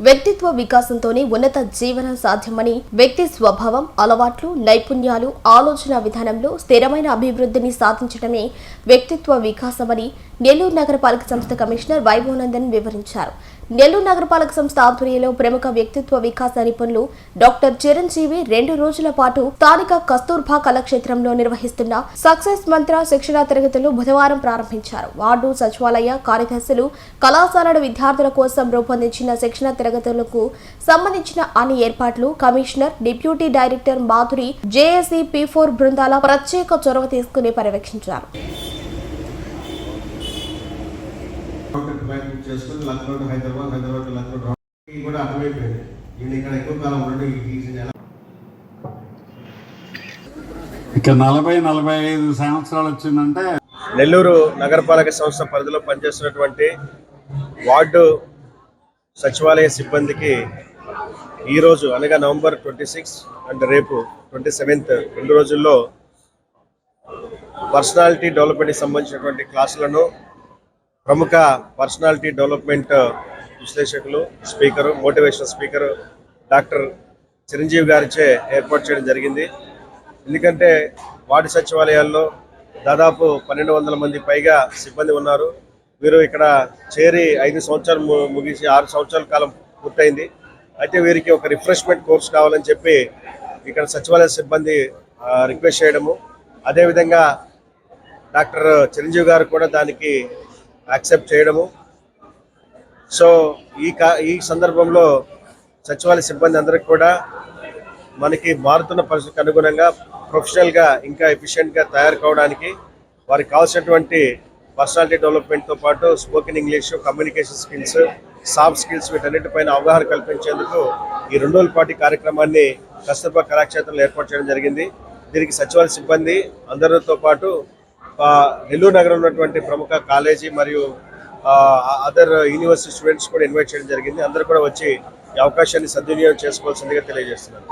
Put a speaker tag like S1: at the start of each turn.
S1: వ్యక్తిత్వ వికాసంతోనే ఉన్నత జీవనం సాధ్యమని వ్యక్తి స్వభావం అలవాట్లు నైపుణ్యాలు ఆలోచన విధానంలో స్థిరమైన అభివృద్ధిని సాధించడమే వ్యక్తిత్వ వికాసమని నెల్లూరు నగరపాలక సంస్థ కమిషనర్ వైభవనందన్ వివరించారు. నెల్లూరు నగరపాలక సంస్థ ఆధ్వర్యంలో ప్రముఖ వ్యక్తిత్వ వికాస నిపుణులు డాక్టర్ చిరంజీవి రెండు రోజుల పాటు స్థానిక కస్తూర్బా కళాక్షేత్రంలో నిర్వహిస్తున్న సక్సెస్ మంత్ర శిక్షణా తరగతులు బుధవారం ప్రారంభించారు. వార్డు సచివాలయ కార్యదర్శులు కళాశాలల విద్యార్థుల కోసం రూపొందించిన శిక్షణ తరగతులకు సంబంధించిన అన్ని ఏర్పాట్లు commissioner deputy director Madhuri JAC P four బృందాల ప్రత్యేక చొరవ తీసుకుని పర్యవేక్షించారు.
S2: రోడ్డు బయట చేసుకుని Lucknow to Hyderabad Hyderabad to Lucknow to ఇది కూడా అర్థమైపోయింది. ఈయన ఇక్కడ ఎక్కువ కాలం ఉండడు
S3: ఇక నలభై నలభై ఐదు సంవత్సరాలు వచ్చిందంటే
S2: నెల్లూరు నగరపాలక సంస్థ పరిధిలో పనిచేస్తున్నటువంటి వార్డు సచివాలయ సిబ్బందికి ఈరోజు అనగా నవంబర్ ట్వంటీ సిక్స్ అండ్ రేపు ట్వంటీ సెవెంత్ రెండు రోజుల్లో పర్సనాలిటీ డెవలప్మెంట్కి సంబంధించినటువంటి క్లాసులను ప్రముఖ పర్సనాలిటీ డెవలప్మెంట్ విశ్లేషకులు speaker motivational speaker doctor Chiranjeevi గారిచే ఏర్పాటు చేయడం జరిగింది. ఎందుకంటే వార్డు సచివాలయాల్లో దాదాపు పన్నెండు వందల మంది పైగా సిబ్బంది ఉన్నారు. వీరు ఇక్కడ చేరి ఐదు సంవత్సరాలు ముగిసి ఆరు సంవత్సరాల కాలం పూర్తయింది. అయితే వీరికి ఒక రిఫ్రెష్మెంట్ కోర్స్ కావాలని చెప్పి ఇక్కడ సచివాలయ సిబ్బంది రిక్వెస్ట్ చేయడము. అదేవిధంగా డాక్టర్ చిరంజీవి గారు కూడా దానికి యాక్సెప్ట్ చేయడము. సో ఈ కా ఈ సందర్భంలో సచివాలయ సిబ్బంది అందరికి కూడా మనకి మారుతున్న పరిస్థితికి అనుగుణంగా ప్రొఫెషనల్గా ఇంకా ఎఫిషియెంట్గా తయారు కావడానికి వారికి కావాల్సినటువంటి పర్సనాలిటీ డెవలప్మెంట్తో పాటు spoken English communication skills soft skills వీటన్నిటిపైన అవగాహన కల్పించేందుకు ఈ రెండు రోజుల పాటు కార్యక్రమాన్ని కస్తూర్బా కళాక్షేత్రంలో ఏర్పాటు చేయడం జరిగింది. దీనికి సచివాలయ సిబ్బంది అందరితో పాటు నెల్లూరు నగరంలో ఉన్నటువంటి ప్రముఖ కాలేజీ మరియు అదర్ యూనివర్సిటీ స్టూడెంట్స్ కూడా ఇన్వైట్ చేయడం జరిగింది. అందరూ కూడా వచ్చి ఈ అవకాశాన్ని సద్వినియోగం చేసుకోవాల్సిందిగా తెలియజేస్తున్నారు.